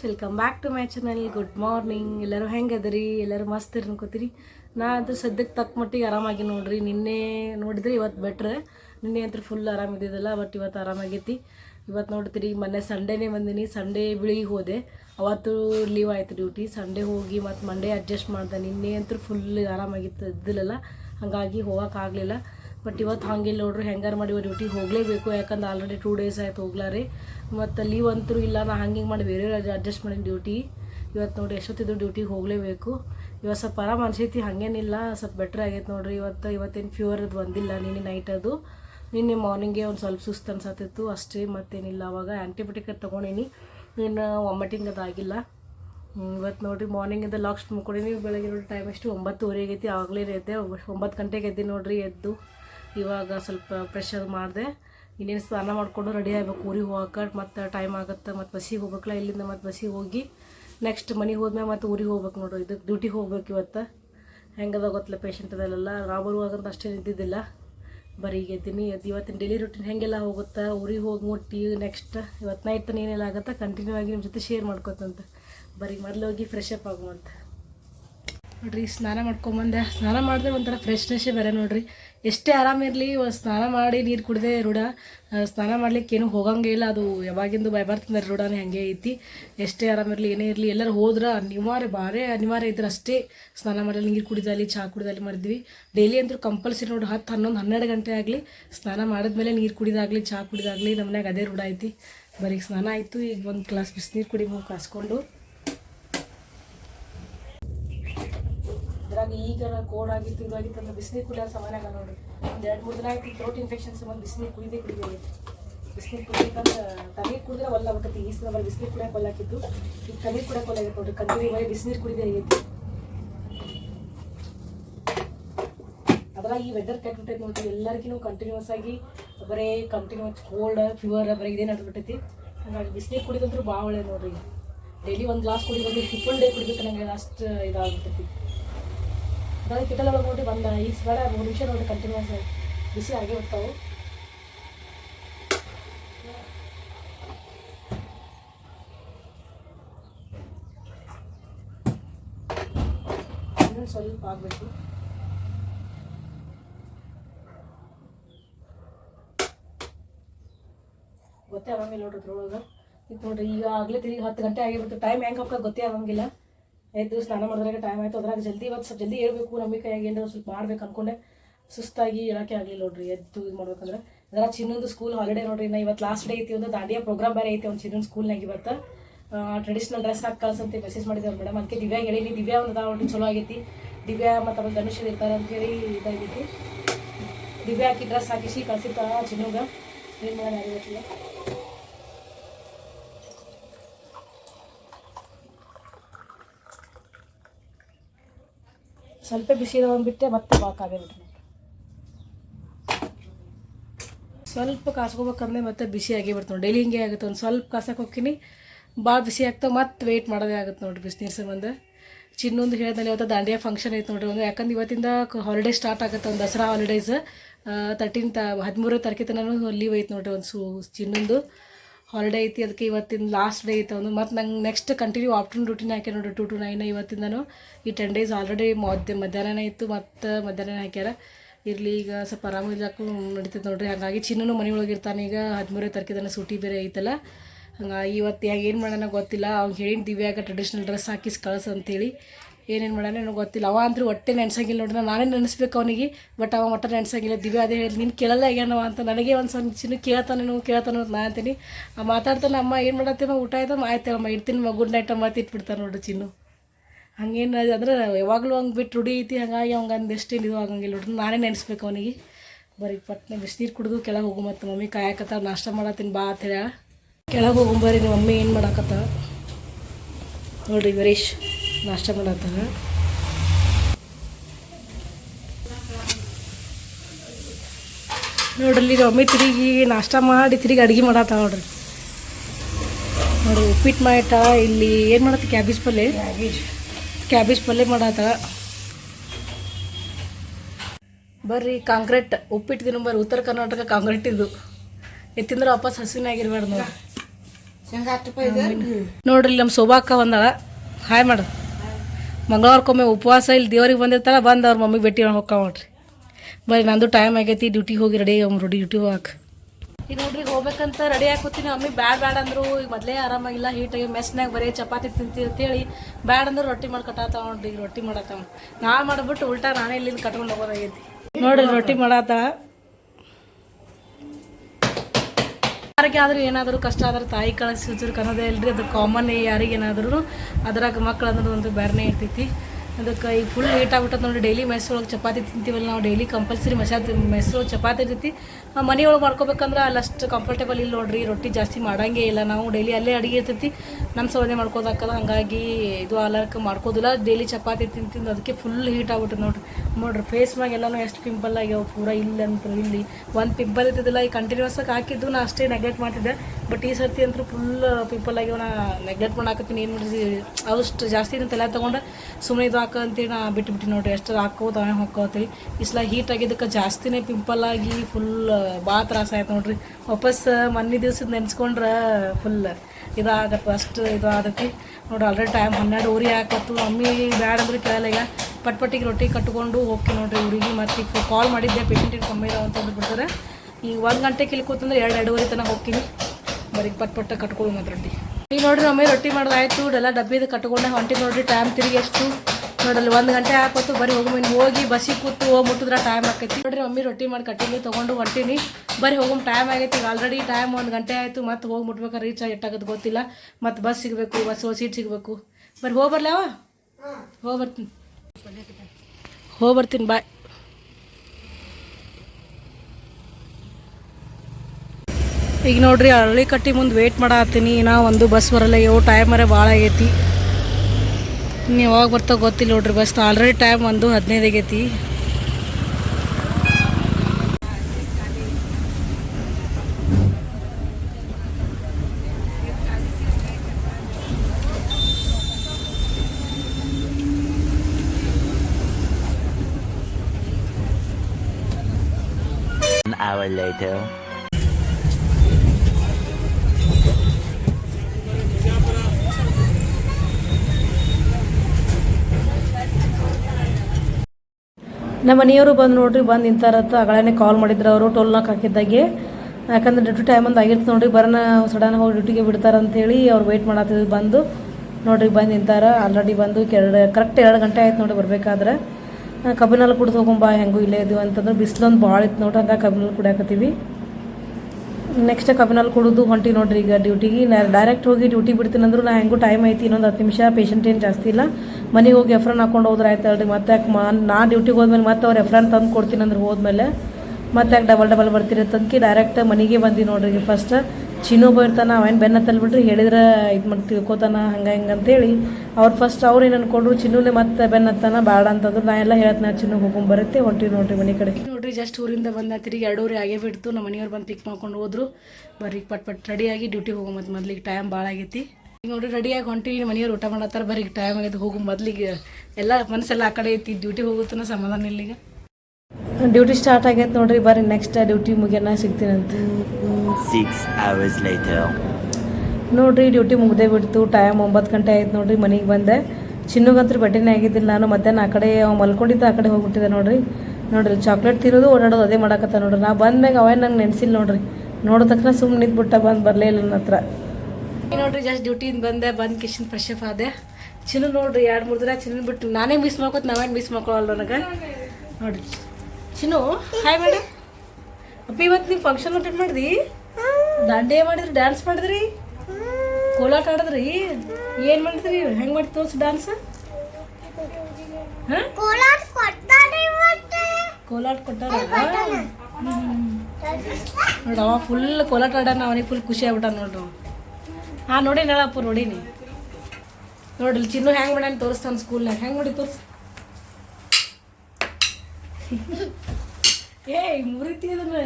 Friends welcome back to my channel good morning ಎಲ್ಲರೂ ಹೆಂಗೆ ಅದರಿ ಎಲ್ಲರೂ ಮಸ್ತ್ ಇರ್ ಅನ್ಕೋತೀರಿ? ನಾ ಅದು ಸದ್ಯಕ್ಕೆ ತಕ್ಕ ಮಟ್ಟಿಗೆ ಆರಾಮಾಗಿ ನೋಡ್ರಿ. ನಿನ್ನೆ ನೋಡಿದ್ರೆ ಇವತ್ತು ಬೆಟ್ರ್ ನಿನ್ನೆ ಅಂತೂ ಫುಲ್ ಆರಾಮಿದ್ದಿದ್ದಲ್ಲ ಬಟ್ ಇವತ್ತು ಆರಾಮಾಗೈತಿ ಇವತ್ತು ನೋಡ್ತೀರಿ, ಮೊನ್ನೆ ಸಂಡೇನೇ ಬಂದೀನಿ. ಸಂಡೇ ಬಿಳಿಗೆ ಹೋದೆ. ಅವತ್ತು ಲೀವ್ ಆಯ್ತು ಡ್ಯೂಟಿ ಸಂಡೇ ಹೋಗಿ ಮತ್ತು ಮಂಡೇ ಅಡ್ಜಸ್ಟ್ ಮಾಡ್ದೆ. ನಿನ್ನೆ ಅಂತೂ ಫುಲ್ ಆರಾಮಾಗಿತ್ತು ಇದ್ದಿಲ್ಲಲ್ಲ. ಹಾಗಾಗಿ ಹೋಗೋಕ್ಕಾಗಲಿಲ್ಲ ಬಟ್ ಇವತ್ತು ಹಂಗಿಲ್ಲ ನೋಡ್ರಿ, ಹೆಂಗಾರು ಮಾಡಿ ಡ್ಯೂಟಿಗೆ ಹೋಗಲೇಬೇಕು, ಯಾಕಂದ್ರೆ ಆಲ್ರೆಡಿ ಟೂ ಡೇಸ್ ಆಯ್ತು ಹೋಗ್ಲಾರಿ ಮತ್ತು ಲೀವ್ ಅಂತೂ ಇಲ್ಲ, ನಾ ಹಂಗೆ ಮಾಡಿ ಬೇರೆ ಅಡ್ಜಸ್ಟ್ ಮಾಡಿ ಡ್ಯೂಟಿ ಇವತ್ತು ನೋಡಿ ಎಷ್ಟೊತ್ತಿದ್ರು ಡ್ಯೂಟಿಗೆ ಹೋಗಲೇಬೇಕು. ಇವತ್ತು ಸ್ವಲ್ಪ ಆರಾಮ ಅನ್ಸೈತಿ, ಹಾಗೇನಿಲ್ಲ, ಸ್ವಲ್ಪ ಬೆಟ್ರ್ ಆಗೈತೆ ನೋಡ್ರಿ. ಇವತ್ತು ಇವತ್ತೇನು ಫ್ಯೂವರ್ ಅದು ಬಂದಿಲ್ಲ, ನಿನ್ನೆ ನೈಟ್ ಅದು. ನಿನ್ನೆ ಮಾರ್ನಿಂಗೇ ಒಂದು ಸ್ವಲ್ಪ ಸುಸ್ತು ಅನ್ಸತ್ತಿತ್ತು, ಅಷ್ಟೇ ಮತ್ತೇನಿಲ್ಲ. ಅವಾಗ ಆ್ಯಂಟಿಬಯೋಟಿಕ್ ತೊಗೊಂಡೀನಿ. ಇನ್ನು ವಾಮಿಟಿಂಗ್ ಅದಾಗಿಲ್ಲ ಇವತ್ತು ನೋಡ್ರಿ ಮಾರ್ನಿಂಗಿಂದ ಲಾಕ್ಸ್ ಮುಕ್ಕೊಂಡಿನಿ. ಬೆಳಗ್ಗೆ ನೋಡಿ ಟೈಮ್ ಎಷ್ಟು? ಒಂಬತ್ತುವರೆಗೆ ಆಗೈತಿ. ಆಗಲೇ ಎದ್ದೆ, ಒಂಬತ್ತು ಗಂಟೆಗೆ ಎದ್ದು ನೋಡ್ರಿ ಎದ್ದು. ಇವಾಗ ಸ್ವಲ್ಪ ಅದು ಮಾಡಿದೆ. ಇನ್ನೇನು ಸ್ನಾನ ಮಾಡಿಕೊಂಡು ರೆಡಿ ಆಗ್ಬೇಕು. ಊರಿಗೆ ಹೋಗಕ್ಕೆ ಮತ್ತು ಟೈಮ್ ಆಗುತ್ತೆ. ಮತ್ತು ಬಸ್ಸಿಗೆ ಹೋಗ್ಬೇಕಲ್ಲ, ಇಲ್ಲಿಂದ ಮತ್ತು ಬಸ್ಸಿಗೆ ಹೋಗಿ ನೆಕ್ಸ್ಟ್ ಮನೆಗೆ ಹೋದ್ಮೇಲೆ ಮತ್ತು ಊರಿಗೆ ಹೋಗ್ಬೇಕು ನೋಡು. ಇದಕ್ಕೆ ಡ್ಯೂಟಿಗೆ ಹೋಗ್ಬೇಕು ಇವತ್ತು. ಹೆಂಗದ ಗೊತ್ತಿಲ್ಲ ಪೇಷಂಟ್ ಅದಲ್ಲೆಲ್ಲ ನಾ ಬರುವಾಗಂತ ಅಷ್ಟೇ ಇದ್ದಿದ್ದಿಲ್ಲ ಬರೀ ಈಗ ಎದ್ದು ಇವತ್ತಿನ ಡೈಲಿ ರೂಟೀನ್ ಹೆಂಗೆಲ್ಲ ಹೋಗುತ್ತಾ? ಊರಿಗೆ ಹೋಗಿ ಮುಟ್ಟಿ ನೆಕ್ಸ್ಟ್ ಇವತ್ತು ನೈಟ್ ಏನೆಲ್ಲ ಆಗುತ್ತೆ? ಕಂಟಿನ್ಯೂ ಆಗಿ ನಿಮ್ಮ ಜೊತೆ ಶೇರ್ ಮಾಡ್ಕೊತಂತ. ಬರೀ ಮೊದಲು ಹೋಗಿ ಫ್ರೆಶ್ ಅಪ್ ಆಗುವಂತ. ನೋಡ್ರಿ, ಸ್ನಾನ ಮಾಡ್ಕೊಂಬಂದೆ ಸ್ನಾನ ಮಾಡಿದ್ರೆ ಒಂಥರ ಫ್ರೆಶ್ನೆಸ್ಸೇ ಬೇರೆ ನೋಡ್ರಿ. ಎಷ್ಟೇ ಆರಾಮಿರಲಿ ಸ್ನಾನ ಮಾಡಿ ನೀರು ಕುಡಿದೆ ರೂಢ. ಸ್ನಾನ ಮಾಡ್ಲಿಕ್ಕೆ ಏನು ಹೋಗಂಗೆ ಇಲ್ಲ. ಅದು ಯಾವಾಗಿಂದು ಭಯ ಬರ್ತದೆ ರೂಢನೇ ಹಾಗೆ ಐತಿ. ಎಷ್ಟೇ ಆರಾಮಿರಲಿ ಏನೇ ಇರಲಿ, ಎಲ್ಲರೂ ಹೋದ್ರೆ ಅನಿವಾರ್ಯ ಭಾರಿ ಅನಿವಾರ್ಯ ಇದ್ರೆ ಅಷ್ಟೇ ಸ್ನಾನ ಮಾಡಲಿ ನೀರು ಕುಡಿದಲ್ಲಿ ಚಹಾ ಕುಡಿದಲ್ಲಿ ಮಾಡಿದ್ವಿ ಡೈಲಿ ಅಂತೂ ಕಂಪಲ್ಸರಿ ನೋಡಿ ಹತ್ತು ಹನ್ನೊಂದು, ಹನ್ನೆರಡು ಗಂಟೆ ಆಗಲಿ ಸ್ನಾನ ಮಾಡಿದ್ಮೇಲೆ ನೀರು ಕುಡಿದಾಗಲಿ ಚಹಾ ಕುಡಿದಾಗಲಿ ನಮ್ಮನ್ಯಾಗ ಅದೇ ರೂಢ ಐತಿ. ಬರೀ ಸ್ನಾನ ಆಯಿತು, ಈಗ ಒಂದು ಗ್ಲಾಸ್ ಬಿಸಿನೀರು ಕುಡಿ ಮೂಗು ಕಾಸ್ಕೊಂಡು. ಇದ್ರಾಗ ಈಗ ಕೋಡ್ ಆಗಿತ್ತು ಇದಾಗಿತ್ತು ಅಂದ್ರೆ ಬಿಸಿನೀರು ಕುಡಿಯೋ ಸಮಾನಾಗ ನೋಡಿ ಒಂದು ಎರಡು ಮೂರು ದಿನ ಆಯ್ತು ಥ್ರೋಟ್ ಇನ್ಫೆಕ್ಷನ್ ಸಂಬಂಧ ಬಿಸಿನೀರು ಕುಡಿದೇ ಕುಡಿದೇ. ಬಿಸಿನೀರು ಕುಡಿಬೇಕಂದ್ರೆ ತಣ್ಣೀರು ಕುಡಿದ್ರೆ ಒಲ್ಲ ಆಗತ್ತೆ ಈ ಸಲ ಬಿಸಿನೀರು ಕುಡಿಯೋಕೆ ಒಲ್ಲಾಕಿತ್ತು ಈಗ ತಣ್ಣೀರು ಒಲ್ಲ ಆಗಿತ್ತು ನೋಡ್ರಿ. ಕಂಟಿನ್ಯೂ ಬರೀ ಬಿಸಿನೀರು ಕುಡಿದೇ ಆಗೈತಿ. ಅದ್ರಾಗ ಈ ವೆದರ್ ಕೆಟ್ಬಿಟ್ಟೈತೆ ನೋಡ್ರಿ. ಎಲ್ಲರಿಗೂ ಕಂಟಿನ್ಯೂಸ್ ಆಗಿ ಬರೀ ಕಂಟಿನ್ಯೂಸ್ ಕೋಲ್ಡ್ ಫೀವರ್ ಬರೀ ಇದೇ ನಡ್ಬಿಟ್ಟೈತಿ. ಹಾಗಾಗಿ ಬಿಸಿನೀರು ಕುಡಿದಂದ್ರೂ ಭಾಳ ಒಳ್ಳೆ ನೋಡ್ರಿ. ಡೈಲಿ ಒಂದು ಗ್ಲಾಸ್ ಕುಡಿ ಟಿಫನ್ ಡೇ ಕುಡಿಬೇಕು ನಂಗೆ ಅಷ್ಟು ಇದಾಗ್ಬಿಟ್ಟೈತಿ. ಅದ್ರಾಗ ಕಿಟಲ್ ಒಳಗೆ ನೋಡಿ ಬಂದ. ಈ ಬೇಡ ಮೂರು ನಿಮಿಷ ನೋಡಿ ಕಂಟಿನ್ಯೂಸ್ ಬಿಸಿ ಆಗೇ ಹೋಗ್ತಾವೆ. ಸ್ವಲ್ಪ ಆಗಬೇಕು. ಗೊತ್ತೇ ಆಗಂಗಿಲ್ಲ ನೋಡ್ರಿ ಅದ್ರೊಳಗೆ. ಇದು ನೋಡ್ರಿ, ಈಗ ಆಗಲೇ ತಿರುಗಿ ಹತ್ತು ಗಂಟೆ ಆಗಿಬಿಟ್ಟು ಟೈಮ್ ಹೆಂಗೆ ಹೋಗ್ತಾ ಗೊತ್ತೇ ಆಗಂಗಿಲ್ಲ. ಎದ್ದು ಸ್ನಾನ ಮಾಡಿದ್ರಾಗ ಟೈಮ್ ಆಯ್ತು. ಅದ್ರಾಗ ಜಲ್ದಿ ಇವತ್ತು ಸ್ವಲ್ಪ ಜಲ್ದಿ ಹೇಳ್ಬೇಕು ನಮ್ಮ ಕೈಯಾಗ ಏನಾದ್ರು ಸ್ವಲ್ಪ ಮಾಡ್ಬೇಕು ಅನ್ಕೊಂಡೆ. ಸುಸ್ತಾಗಿ ಹೇಳಕ್ಕೆ ಆಗಲಿಲ್ಲ ನೋಡ್ರಿ, ಎದ್ದು ಇದು ಮಾಡ್ಬೇಕಂದ್ರೆ. ಅದರ ಚಿನ್ನೊಂದು ಸ್ಕೂಲ್ ಹಾಲಿಡೇ ನೋಡ್ರಿ ನಾ ಇವತ್ತು ಲಾಸ್ಟ್ ಡೇ ಐತಿ ಒಂದು, ದಾಂಡಿಯಾ ಪ್ರೋಗ್ರಾಮ್ ಬೇರೆ ಐತಿ ಒಂದು ಚಿನ್ನೊಂದು ಸ್ಕೂಲ್ನಾಗ ಇವತ್ತು. ಟ್ರೆಡಿಷನಲ್ ಡ್ರೆಸ್ ಹಾಕಿ ಕಳ್ಸಂತೆ ಮೆಸೇಜ್ ಮಾಡಿದ್ರು ಮೇಡಮ್ ಅದಕ್ಕೆ ದಿವ್ಯಾ ಹೇಳೀನಿ. ದಿವ್ಯಾ ಒಂದು ಒಟ್ಟು ಚಲೋ ಆಗೈತಿ. ದಿವ್ಯಾ ಮತ್ತು ಅವ್ರ ಧನುಷ್ ಇರ್ತಾರೆ ಅಂತೇಳಿ ಇದಾಗೈತಿ. ದಿವ್ಯಾ ಹಾಕಿ ಡ್ರೆಸ್ ಹಾಕಿಸಿ ಕಳ್ಸಿರ್ತಾರ ಚಿನ್ನೋಗ. ಏನು ಮಾಡೋಣ ಸ್ವಲ್ಪ ಬಿಸಿ ಇದಾವ ಬಿಟ್ಟೆ ಮತ್ತೆ ವಾಕ್ ಆಗಿಬಿಟ್ರಿ ಸ್ವಲ್ಪ ಕಾಸ್ಕೋಬೇಕಂದ್ರೆ ಮತ್ತೆ ಬಿಸಿ ಆಗೇ ನೋಡಿ. ಡೈಲಿ ಹಿಂಗೆ ಆಗುತ್ತೆ. ಒಂದು ಸ್ವಲ್ಪ ಕಾಸಕ್ಕೆ ಹೋಗ್ತೀನಿ. ಭಾಳ ಬಿಸಿ ಆಗ್ತಾವೆ, ಮತ್ತೆ ವೆಯ್ಟ್ ಮಾಡೋದೇ ಆಗುತ್ತೆ ನೋಡಿರಿ ಬಿಸಿನೀರು ಸಂಬಂಧ. ಚಿನ್ನೊಂದು ಹೇಳ್ದಲ್ಲಿ ಇವತ್ತು ದಾಂಡಿಯಾ ಫಂಕ್ಷನ್ ಐತೆ ನೋಡ್ರಿ ಒಂದು ಯಾಕಂದ್ರೆ ಇವತ್ತಿಂದ ಹಾಲಿಡೇ ಸ್ಟಾರ್ಟ್ ಆಗುತ್ತೆ ಒಂದು ದಸರಾ ಹಾಲಿಡೇಸ್ ತರ್ಟೀನ್ ತ ಹದಿಮೂರನೇ ತಾರೀಕು ಲೀವ್ ಐತೆ ನೋಡ್ರಿ ಒಂದು ಸು ಚಿನ್ನೊಂದು. ಹಾಲಿಡೇ ಐತಿ, ಅದಕ್ಕೆ ಇವತ್ತಿನ ಲಾಸ್ಟ್ ಡೇ ಐತೆ ಅವನು. ಮತ್ತು ನಂಗೆ ನೆಕ್ಸ್ಟ್ ಕಂಟಿನ್ಯೂ ಆಫ್ಟರ್ನೂನ್ ರೂಟೀನ್ ಹಾಕ್ಯಾರ ನೋಡಿ ಟು ಟು ನೈನ್ ಇವತ್ತಿಂದನು. ಈ ಟೆನ್ ಡೇಸ್ ಆಲ್ರೆಡಿ ಮಧ್ಯ ಮಧ್ಯಾಹ್ನ ಇತ್ತು, ಮತ್ತು ಮಧ್ಯಾಹ್ನ ಹಾಕ್ಯಾರ. ಇರಲಿ, ಈಗ ಸ್ವಲ್ಪ ಆರಾಮಿಲ್ಲಕ್ಕೂ ನಡೀತದೆ ನೋಡ್ರಿ. ಹಾಗಾಗಿ ಚಿನ್ನನು ಮನೆ ಒಳಗಿರ್ತಾನೆ ಈಗ ಹದಿಮೂರೇ ತಾರೀಕಿದನ ಸೂಟಿ ಬೇರೆ ಐತಲ್ಲ. ಹಂಗಾಗಿ ಇವತ್ತು ಏನು ಮಾಡೋಣ ಗೊತ್ತಿಲ್ಲ. ಅವ್ನು ಹೇಳಿನ ದಿವ್ಯಾಗ ಟ್ರೆಡಿಷ್ನಲ್ ಡ್ರೆಸ್ ಹಾಕಿಸ್ ಕಳ್ಸ ಅಂತೇಳಿ. ಏನೇನು ಮಾಡೋಣ ನನಗೆ ಗೊತ್ತಿಲ್ಲ. ಅವ ಅಂದ್ರೆ ಹೊಟ್ಟೆ ನೆನ್ಸಂಗಿಲ್ಲ ನೋಡ್ರಿ ನಾನೇ ನೆನೆಸ್ಬೇಕು ಅವನಿಗೆ ಬಟ್ ಅವ ಒಟ್ಟೆ ನೆನ್ಸಂಗಿಲ್ಲ. ದಿವ್ಯ ಅದೇ ಹೇಳಿ, ನೀನು ಕೇಳಲ್ಲ ಏನವ ಅಂತ ನನಗೆ ಒಂದು ಸ್ವಲ್ಪ ಚಿನ್ನ ಕೇಳ್ತಾನೆ ನೀವು ಕೇಳ್ತಾನೆ ಅಂತ ನಾ ಅಂತೀನಿ. ಮಾತಾಡ್ತಾನೆ, ಅಮ್ಮ ಏನು ಮಾಡತ್ತೇಮ್ಮ ಊಟ ಆಯ್ತಮ್ಮ? ಆಯ್ತಮ್ಮ ಇಡ್ತೀನಿ ಮ ಗುಡ್ ನೈಟ್ ಅಮ್ಮ ಇಟ್ಬಿಡ್ತಾನೆ ನೋಡ್ರಿ ಚಿನ್ನು. ಹಂಗೇನು ಅಂದ್ರೆ ಯಾವಾಗಲೂ ಹಂಗೆ ಬಿಟ್ಟು ರೂಢಿ ಐತಿ, ಹಾಗಾಗಿ ಅವ್ಗೆ ಅಂದಷ್ಟು ಇದು ಆಗಂಗಿಲ್ಲ ನೋಡ್ರಿ ನಾನೇ ನೆನೆಸ್ಬೇಕು ಅವನಿಗೆ. ಬರೀ ಪಟ್ನೆ ಬಿಸಿನೀರು ಕುಡಿದು ಕೆಳಗೆ ಹೋಗು ಮತ್ತು ಮಮ್ಮಿ ಕಾಯಕತ್ತ ನಾಷ್ಟ ಮಾಡತ್ತೀನಿ ಬಾ ಅಂತ ಹೇಳ ಕೆಳಗೆ ಹೋಗು ಬರ್ರಿ ನಿಮ್ಮ ಮಮ್ಮಿ ಏನು ಮಾಡಾಕತ್ತ? ನೋಡ್ರಿ ವರೀಶ್ ನಾಷ್ಟ ಮಾಡತ್ತಾರ ನೋಡ್ರಿ ಈಗ ಒಮ್ಮೆ ತಿರುಗಿ ನಾಷ್ಟ ಮಾಡಿ ತಿರುಗಿ ಅಡುಗೆ ಮಾಡತ್ತ ನೋಡ್ರಿ. ನೋಡ್ರಿ ಉಪ್ಪಿಟ್ಟು ಮಾಡಿಟ್ಟ ಇಲ್ಲಿ ಏನು ಮಾಡತ್ತ ಕ್ಯಾಬೇಜ್ ಪಲ್ಯ ಕ್ಯಾಬೇಜ್ ಪಲ್ಯ ಮಾಡತ್ತ. ಬರ್ರಿ ಕಾಂಕ್ರೀಟ್ ಉಪ್ಪಿಟ್ಟು ತಿನ್ನು ಬರ್ರಿ ಉತ್ತರ ಕರ್ನಾಟಕ ಕಾಂಕ್ರೀಟ್ ಇದು. ಎತ್ತಿಂದ್ರೆ ವಾಪಸ್ ಹಸುವಿನ ನೋಡ್ರಿ. ನೋಡಿ ನೋಡ್ರಿ ನಮ್ಮ ಸೋಬಾಕ ಬಂದಾಳ ಹಾಯ್ ಮಾಡು. ಮಂಗಳವಾರಕ್ಕೊಮ್ಮೆ ಉಪವಾಸ ಇಲ್ಲಿ ದೇವ್ರಿಗೆ ಬಂದಿರ್ತಾರ ಬಂದು ಅವ್ರ ಮಮ್ಮಿಗೆ ಭೇಟಿ ನೋಡ್ರಿ ಬರೀ ನಂದು ಟೈಮ್ ಆಗೈತಿ ಡ್ಯೂಟಿಗೆ ಹೋಗಿ ರೆಡಿ ಅವ್ರು ಡ್ಯೂಟಿ ಹೋಗಕ್ಕೆ ಈಗ ನೋಡ್ರಿ ಹೋಗ್ಬೇಕಂತ ರೆಡಿ ಹಾಕೋತೀನಿ ಮಮ್ಮಿ ಬ್ಯಾಡ ಬ್ಯಾಡ ಅಂದ್ರು ಈಗ ಮೊದಲೇ ಆರಾಮಾಗಿಲ್ಲ ಹೀಟಾಗಿ ಮೆಸ್ನಾಗ ಬರೀ ಚಪಾತಿ ತಿಂತಿ ಅಂತೇಳಿ ಬ್ಯಾಡ ಅಂದ್ರೆ ರೊಟ್ಟಿ ಮಾಡಿ ಕಟ್ಟಾತಾವ ನೋಡ್ರಿ ಈಗ ರೊಟ್ಟಿ ಮಾಡತ್ತಾವ ನಾ ಮಾಡ್ಬಿಟ್ಟು ಉಲ್ಟಾ ನಾನೇ ಇಲ್ಲಿಂದ ಕಟ್ಕೊಂಡು ಹೋಗೋದಾಗೈತಿ. ನೋಡ್ರಿ ರೊಟ್ಟಿ ಮಾಡತ್ತಾಳ ಯಾರಿಗೆ ಆದರೂ ಏನಾದರೂ ಕಷ್ಟ ಆದ್ರೆ ತಾಯಿ ಕಳಿಸಿ ಹುಚ್ಚರು ಅನ್ನೋದೇ ಇಲ್ರಿ, ಅದು ಕಾಮನ್ ಯಾರಿಗೇನಾದ್ರೂ ಅದ್ರಾಗ ಮಕ್ಳು ಅಂದ್ರೆ ಒಂದು ಬೇರೆನೇ ಇರ್ತೈತಿ. ಅದಕ್ಕೆ ಈಗ ಫುಲ್ ಲೇಟ್ ಆಗ್ಬಿಟ್ಟದ ನೋಡಿ ಡೈಲಿ ಮೈಸೂರೊಳಗೆ ಚಪಾತಿ ತಿಂತೀವಲ್ಲ, ನಾವು ಡೈಲಿ ಕಂಪಲ್ಸರಿ ಮಸಾದ, ಮೈಸೂರೊಳಗೆ ಚಪಾತಿ ಇರ್ತೈತಿ. ಮನೆ ಒಳಗೆ ಮಾಡ್ಕೋಬೇಕಂದ್ರೆ ಅಲ್ಲಿ ಅಷ್ಟು ಕಂಫರ್ಟೇಬಲ್ ಇಲ್ಲ ನೋಡ್ರಿ, ರೊಟ್ಟಿ ಜಾಸ್ತಿ ಮಾಡಂಗೇ ಇಲ್ಲ. ನಾವು ಡೈಲಿ ಅಲ್ಲೇ ಅಡುಗೆ ಇರ್ತೈತಿ. ನಮ್ಮ ಸೌದೆ ಮಾಡ್ಕೋದಾಕದ ಹಾಗಾಗಿ ಇದು ಅಲರ್ಕ ಮಾಡ್ಕೋದಿಲ್ಲ. ಡೈಲಿ ಚಪಾತಿ ತಿಂದು ತಿಂದು ಅದಕ್ಕೆ ಫುಲ್ ಹೀಟ್ ಆಗ್ಬಿಟ್ಟು ನೋಡ್ರಿ. ನೋಡ್ರಿ ಫೇಸ್ ಮ್ಯಾಗ ಎಷ್ಟು ಪಿಂಪಲ್ ಆಗ್ಯಾವ. ಪೂರ ಇಲ್ಲ ಅಂತ ಇಲ್ಲಿ. ಒಂದು ಪಿಂಪಲ್ ಇರ್ತಿದ್ದಿಲ್ಲ ಈ ಕಂಟಿನ್ಯೂಸ್ ಆಗಿ ಹಾಕಿದ್ದು ನಾ ಅಷ್ಟೇ ನೆಗ್ಲೆಕ್ಟ್ ಮಾಡ್ತಿದ್ದೆ. ಬಟ್ ಈ ಸರ್ತಿ ಅಂತೂ ಫುಲ್ ಪಿಂಪಲ್ ಆಗ್ಯಾವ. ನಾ ನೆಗ್ಲೆಕ್ಟ್ ಮಾಡಾಕತ್ತೀನಿ. ಏನು ಮಾಡಿದ್ವಿ ಅವಷ್ಟು ಜಾಸ್ತಿ ತಲೆ ತೊಗೊಂಡು ಸುಮ್ಮನೆ ಇದು ಹಾಕ ಅಂತೇಳಿ ನಾ ಬಿಟ್ಟು ನೋಡ್ರಿ. ಎಷ್ಟು ಹಾಕೋದು ಅವೇ ಹೊಕ್ಕೋತೀವಿ ಈ ಹೀಟ್ ಆಗಿದ್ದಕ್ಕೆ ಜಾಸ್ತಿನೇ ಪಿಂಪಲ್ ಆಗಿ ಫುಲ್ ಭಾಳ ತ್ರಾಸ ಆಯ್ತು ನೋಡ್ರಿ. ವಾಪಸ್ ಮೊನ್ನೆ ದಿವ್ಸದ ನೆನೆಸ್ಕೊಂಡ್ರೆ ಫುಲ್ ಇದಾಗತ್ತೆ ಫಸ್ಟ್ ಇದು ಆದತಿ ನೋಡ್ರಿ ಆಲ್ರೆಡಿ ಟೈಮ್ ಹನ್ನೆರಡು ಊರಿ ಹಾಕತ್ತು ಮಮ್ಮಿ ಬ್ಯಾಡ ಅಂದ್ರೆ ಕೇಳಲ್ಲ ಈಗ. ಪಟ್ ರೊಟ್ಟಿ ಕಟ್ಕೊಂಡು ಹೋಗಿ ನೋಡ್ರಿ ಊರಿಗೆ ಮತ್ತೆ ಕಾಲ್ ಮಾಡಿದ್ದೆ ಪೇಷಂಟಿಗೆ ಕಮ್ಮಿ ಇದಾವ ಅಂತ ಅಂದ್ಬಿಡ್ತಾರೆ ಈಗ ಒಂದು ಗಂಟೆ ಕಿಲ್ ಕೂತಂದ್ರೆ ಎರಡು ಎರಡೂವರೆ ತನಕ ಹೋಗ್ತೀನಿ. ಬರೀ ಪಟ್ ಪಟ್ಟ ಕಟ್ಕೊಳ್ಳು ರೊಟ್ಟಿ. ಈಗ ನೋಡ್ರಿ ಮಮ್ಮಿ ರೊಟ್ಟಿ ಮಾಡೋದು ಆಯ್ತು. ಎಲ್ಲ ಡಬ್ಬಿದು ಕಟ್ಕೊಂಡೆ ಹೊಂಟಿ ನೋಡ್ರಿ. ಟೈಮ್ ತಿರುಗಿ ಎಷ್ಟು? ನೋಡಲ್ಲಿ ಒಂದು ಗಂಟೆ ಹಾಕೋತು ಬರೀ ಹೋಗಿ ಹೋಗಿ ಬಸ್ಸಿಗೆ ಕೂತು ಹೋಗಿ ಮುಟ್ಟಿದ್ರೆ ಟೈಮ್ ಆಕೈತಿ. ನೋಡ್ರಿ ಮಮ್ಮಿ ರೊಟ್ಟಿ ಮಾಡಿ ಕಟ್ಟಿನಿ ತೊಗೊಂಡು ಹೊಂಟೀನಿ ಬರೀ ಹೋಗಿ ಟೈಮ್ ಆಗೈತಿ. ಈಗ ಆಲ್ರೆಡಿ ಟೈಮ್ ಒಂದು ಗಂಟೆ ಆಯಿತು, ಮತ್ತೆ ಹೋಗಿ ಮುಟ್ಬೇಕಾರೆ ರೀಚ್ ಎಟ್ಟಾಗದು ಗೊತ್ತಿಲ್ಲ. ಮತ್ತು ಬಸ್ ಸಿಗಬೇಕು ಬಸ್ ಸೀಟ್ ಸಿಗಬೇಕು. ಬರೀ ಹೋಗಿ ಬರ್ಲಾವ ಹೋಗಿ ಬರ್ತೀನಿ. ಹೋಗಿ ಬರ್ತೀನಿ ಬಾಯ್ ಈಗ ನೋಡ್ರಿ ಹಳ್ಳಿ ಕಟ್ಟಿ ಮುಂದೆ ವೇಟ್ ಮಾಡತ್ತೀನಿ ನಾ ಒಂದು ಬಸ್ ಬರಲ್ಲ, ಯೋ ಟೈಮರೇ ಭಾಳ ಆಗೈತಿ. ನೀವು ಯಾವಾಗ ಬರ್ತಾವ ಗೊತ್ತಿಲ್ಲ ನೋಡ್ರಿ ಬಸ್ ಆಲ್ರೆಡಿ ಟೈಮ್ ಒಂದು ಹದಿನೈದು ಆಗೈತಿ hour later. ನಮ್ಮ ಮನೆಯವರು ಬಂದು ನೋಡ್ರಿ, ಬಂದು ನಿಂತಾರತ್ತ. ಅಗಳೇ ಕಾಲ್ ಮಾಡಿದ್ರು ಅವರು ಟೋಲ್ನಾಕ್ ಹಾಕಿದ್ದಾಗೆ. ಯಾಕಂದ್ರೆ ಡ್ಯೂಟಿ ಟೈಮ್ ಒಂದು ಆಗಿರ್ತದೆ ನೋಡ್ರಿ ಬರೋಣ ಸಡನ್ ಹೋಗಿ ಡ್ಯೂಟಿಗೆ ಬಿಡ್ತಾರ ಅಂತೇಳಿ ಅವ್ರು ವೆಯ್ಟ್ ಮಾಡತ್ತಿದ್ರು ಬಂದು. ನೋಡ್ರಿ, ಬಂದು ನಿಂತಾರ ಆಲ್ರೆಡಿ ಬಂದು ಎರಡು ಕರೆಕ್ಟ್ ಎರಡು ಗಂಟೆ ಆಯ್ತು ನೋಡಿ ಬರಬೇಕಾದ್ರೆ. ಕಬ್ಬಿನಲ್ಲಿ ಕುಡ್ದು ಹೋಗೊಂಬ ಹೆಂಗೂ ಇಲ್ಲೇ ಇದೀವಿ ಅಂತಂದ್ರೆ ಬಿಸಿಲೊಂದು ಭಾಳ ಇತ್ತು ನೋಡ್ರಿ, ಹಂಗೆ ಕಬ್ಬಿನಲ್ಲಿ ಕುಡಿಯಾಕತ್ತೀವಿ. ನೆಕ್ಸ್ಟ್ ಕಬ್ಬಿನಲ್ಲಿ ಕುಡಿದು ಹೊಂಟಿ ನೋಡ್ರಿ ಈಗ ಡ್ಯೂಟಿಗೆ ನಾ ಡೈರೆಕ್ಟ್ ಹೋಗಿ ಡ್ಯೂಟಿ ಬಿಡ್ತೀನಿ ಅಂದ್ರು ನಾ ಹೆಂಗೂ ಟೈಮ್ ಐತಿ, ಇನ್ನೊಂದು ಹತ್ತು ನಿಮಿಷ ಪೇಷಂಟ್ ಏನು ಜಾಸ್ತಿ ಇಲ್ಲ. ಮನೆಗೆ ಹೋಗಿ ಎಫ್ರನ್ ಹಾಕೊಂಡು ಹೋದ್ರೆ ಆಯ್ತು ಅಲ್ರಿ ಮತ್ತೆ ಯಾಕೆ ನಾ ಡ್ಯೂಟಿಗೆ ಹೋದ್ಮೇಲೆ ಮತ್ತೆ ಅವ್ರು ಎಫ್ರನ್ ತಂದು ಕೊಡ್ತೀನಿ ಅಂದ್ರೆ ಹೋದ್ಮೇಲೆ. ಮತ್ತೆ ಯಾಕೆ ಡಬಲ್ ಡಬಲ್ ಬರ್ತೀರಿ ಅಂತಂದ್ಕಿ ಡೈರೆಕ್ಟ್ ಮನೆಗೆ ಬಂದು ನೋಡ್ರಿ ಫಸ್ಟ್ ಚಿನ್ನು ಇರ್ತಾನ ಅವೇನು ಬೆನ್ನ ತಲ್ಬಿಟ್ರಿ ಹೇಳಿದ್ರೆ ಇದು ಮಾಡಿ ತಿಳ್ಕೊತಾನ, ಹಂಗೆ ಹಿಂಗೆ ಅಂತೇಳಿ. ಅವ್ರು ಫಸ್ಟ್ ಅವ್ರು ಏನು ಅನ್ಕೊಂಡ್ರು, ಚಿನ್ನೂನೇ ಮತ್ತೆ ಬೆನ್ನ ಹತ್ತಾನ ಬೇಡ ಅಂತಂದ್ರೆ. ನಾ ಎಲ್ಲ ಹೇಳ್ತೀನಿ, ಚಿನ್ನು ಹೋಗೊಂಡ್ ಬರುತ್ತೆ, ಹೊಂಟಿವಿ, ನೋಡ್ರಿ ಮನೆ ಕಡೆ. ನೋಡ್ರಿ, ಜಸ್ಟ್ ಊರಿಂದ ಬಂದ ತಿರುಗಿ ಎರಡೂರಿ ಆಗೇ ಬಿಡ್ತು. ನಮ್ಮ ಮನೆಯವ್ರು ಬಂದು ಪಿಕ್ ಮಾಡ್ಕೊಂಡು ಹೋದ್ರು. ಬರ್ರಿ, ಪಟ್ ಪಟ್ ರೆಡಿಯಾಗಿ ಡ್ಯೂಟಿ ಹೋಗೋ ಮತ್ತು ಮೊದ್ಲಿಗೆ ಟೈಮ್ ಭಾಳ ಆಗೈತಿ. ಈಗ ನೋಡ್ರಿ ರೆಡಿಯಾಗಿ ಹೊಂಟಿವಿ ಮನೆಯವ್ರು ಊಟ ಮಾಡತ್ತಾರ. ಬರೀ ಟೈಮ್ ಆಗೈತೆ, ಹೋಗು ಮೊದ್ಲಿಗೆ. ಎಲ್ಲ ಮನಸ್ಸೆಲ್ಲ ಆ ಕಡೆ ಐತಿ ಡ್ಯೂಟಿ ಹೋಗುತ್ತನ ಸಮಾಧಾನ ಇಲ್ಲ ಈಗ ಡ್ಯೂಟಿ ಸ್ಟಾರ್ಟ್ ಆಗೈತೆ ನೋಡ್ರಿ ಬರ್ರಿ ನೆಕ್ಸ್ಟ್ ಡ್ಯೂಟಿ ಮುಗಿಯೋಣ ಸಿಗ್ತೀನಂತ ಸಿಕ್ಸ್ ಅವರ್ಸ್ later. ನೋಡ್ರಿ ಡ್ಯೂಟಿ ಮುಗ್ದೇ ಬಿಡ್ತು ಟೈಮ್ ಒಂಬತ್ತು ಗಂಟೆ ಆಯ್ತು ನೋಡ್ರಿ ಮನೆಗೆ ಬಂದೆ. ಚಿನ್ನಗಂತೂ ಬಟ್ಟೆನೇ ಆಗಿದ್ದಿಲ್ಲ ನಾನು ಮಧ್ಯಾಹ್ನ ಆ ಕಡೆ ಮಲ್ಕೊಂಡಿದ್ದ ಆ ಕಡೆ ಹೋಗ್ಬಿಟ್ಟಿದೆ ನೋಡ್ರಿ. ನೋಡ್ರಿ ಚಾಕ್ಲೇಟ್ ತಿನ್ನೋದು ಓಡಾಡೋದು ಅದೇ ಮಾಡಕತ್ತ ನೋಡ್ರಿ. ನಾ ಬಂದ್ಮ್ಯಾಗ ಅವೇ ನಂಗೆ ನೆನೆಸಿಲ್ಲ ನೋಡ್ರಿ. ನೋಡಿದ ತಕ್ಷಣ ಸುಮ್ಮನೆ ನಿಂತ್ಬಿಟ್ಟ ಬಂದು ಬರಲೇ ಇಲ್ಲ ನನ್ನ ಹತ್ರ. ನೋಡ್ರಿ ಜಸ್ಟ್ ಡ್ಯೂಟಿಯಿಂದ ಬಂದೆ ಬಂದು ಕಿಶನ್ ಫ್ರೆಶ್ ಅಪ್ ಆದೆ. ಚಿನ್ನ ನೋಡ್ರಿ ಎರಡು ಮೂರು ದಿನ ಚಿನ್ನ ಬಿಟ್ಟು ನಾನೇ ಮಿಸ್ ಮಾಡ್ಕೊತ ನಾವೇನು ಮಿಸ್ ಮಾಡ್ಕೊಳಲ್ಲ ನನಗೆ? ನೋಡ್ರಿ. ಚಿನ್ನು ಹಾಯ್ ಮೇಡಮ್ ಅಪ್ಪ ಇವತ್ತು ನೀವು ಫಂಕ್ಷನ್ ಅಟೆಂಡ್ ಮಾಡಿದ್ರಿ ದಾಂಡೆ ಮಾಡಿದ್ರಿ ಡ್ಯಾನ್ಸ್ ಮಾಡಿದ್ರಿ ಕೋಲಾಟ ಆಡಿದ್ರಿ ಏನು ಮಾಡಿದ್ರಿ ಹೆಂಗೆ ಮಾಡಿ ತೋರ್ಸಿ ಡ್ಯಾನ್ಸ್ ಹಾಂ ಕೋಲಾಟ ಕೊಟ್ಟಾರ ನೋಡು ಅವ ಫುಲ್ ಕೋಲಾಟ ಆಡಾನ ಅವನಿಗೆ ಫುಲ್ ಖುಷಿ ಆಗ್ಬಿಟ್ಟ ನೋಡ್ರಿ ಹಾಂ ನೋಡಿ ಹೇಳಪ್ಪ ನೋಡೀನಿ ನೋಡ್ರಿ ಚಿನ್ನು ಹೆಂಗೆ ಮಾಡ್ಯಾನ ತೋರಿಸ್ತಾನೆ ಸ್ಕೂಲ್ನಾಗ ಹೆಂಗೆ ಮಾಡಿ ತೋರ್ಸ್ ಏಯ್ ಮುರಿತಿ ಅದನ್ನ.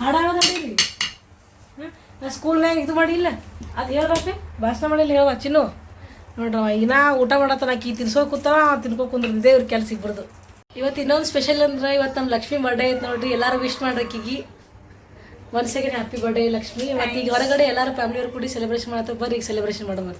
ಹಾಡಾಡೋದ್ರಿ ನಾ ಸ್ಕೂಲ್ನಾಗ ಇದು ಮಾಡಿಲ್ಲ. ಅದು ಹೇಳ್ರಪ್ಪಿ ಭಾಷಣ ಮಾಡಿಲ್ಲ ಹೇಳುವ ಚಿನ್ನು, ನೋಡ್ರವ ಈಗ ಊಟ ಮಾಡತ್ತಾನ ಆಕಿ ತಿನ್ಸೋ ಕೂತಾವ ತಿನ್ಕೋ ಕುಂದ್ರದಿದೆ ಇವ್ರ ಕೆಲ್ಸ ಇಬ್ಬರದು ಇವತ್ತು ಇನ್ನೊಂದು ಸ್ಪೆಷಲ್ ಅಂದ್ರೆ ಇವತ್ತು ನಮ್ಮ ಲಕ್ಷ್ಮಿ ಬರ್ಡೇ ಐತೆ ನೋಡ್ರಿ. ಎಲ್ಲರೂ ವಿಶ್ ಮಾಡ್ರಿ ಆಕಿಗೆ one second happy birthday Lakshmi. ಮತ್ತು ಈಗ ಹೊರಗಡೆ ಎಲ್ಲರೂ ಫ್ಯಾಮಿಲಿಯವ್ರು ಕೂಡಿ ಸೆಲೆಬ್ರೇಷನ್ ಮಾಡ್ತಾರೆ ಬರ್ರಿ, ಈಗ ಸೆಲೆಬ್ರೇಷನ್ ಮಾಡೋಣ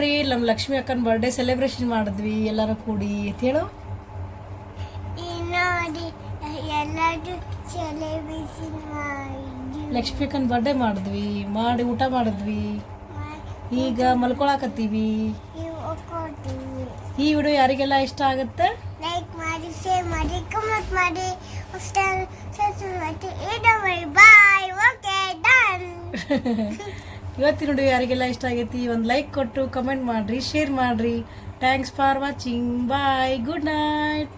ನೋಡ್ರಿ ನಮ್ಮ ಲಕ್ಷ್ಮಿ ಅಕ್ಕನ ಬರ್ಡೇ ಸೆಲೆಬ್ರೇಷನ್ ಮಾಡಿದ್ವಿ ಎಲ್ಲರೂ ಕೂಡಿ. ಅಂತ ಹೇಳು? ನೋಡಿ ಎಲ್ಲರೂ ಮಾಡಿ ಲಕ್ಷ್ಮಿ ಅಕ್ಕನ ಬರ್ಡೇ ಮಾಡಿದ್ವಿ ಮಾಡಿ ಊಟ ಮಾಡಿದ್ವಿ. ಈಗ ಮಲ್ಕೊಳಕತ್ತೀವಿ. ನೀವು ಈ ವಿಡಿಯೋ ಯಾರಿಗೆಲ್ಲ ಇಷ್ಟ ಆಗುತ್ತೆ? ಲೈಕ್ ಮಾಡಿ ಶೇರ್ ಮಾಡಿ ಕಮೆಂಟ್ ಮಾಡಿ. ಸಬ್ಸ್ಕ್ರೈಬ್ ಮಾಡಿ. ಬಾಯ್ ಓಕೆ ಡನ್ ಇವತ್ತಿನ ನೋಡಿ ಯಾರಿಗೆಲ್ಲ ಇಷ್ಟ ಆಗೈತಿ, ಒಂದು ಲೈಕ್ ಕೊಟ್ಟು ಕಮೆಂಟ್ ಮಾಡಿರಿ ಶೇರ್ ಮಾಡಿರಿ. Thanks for watching bye good night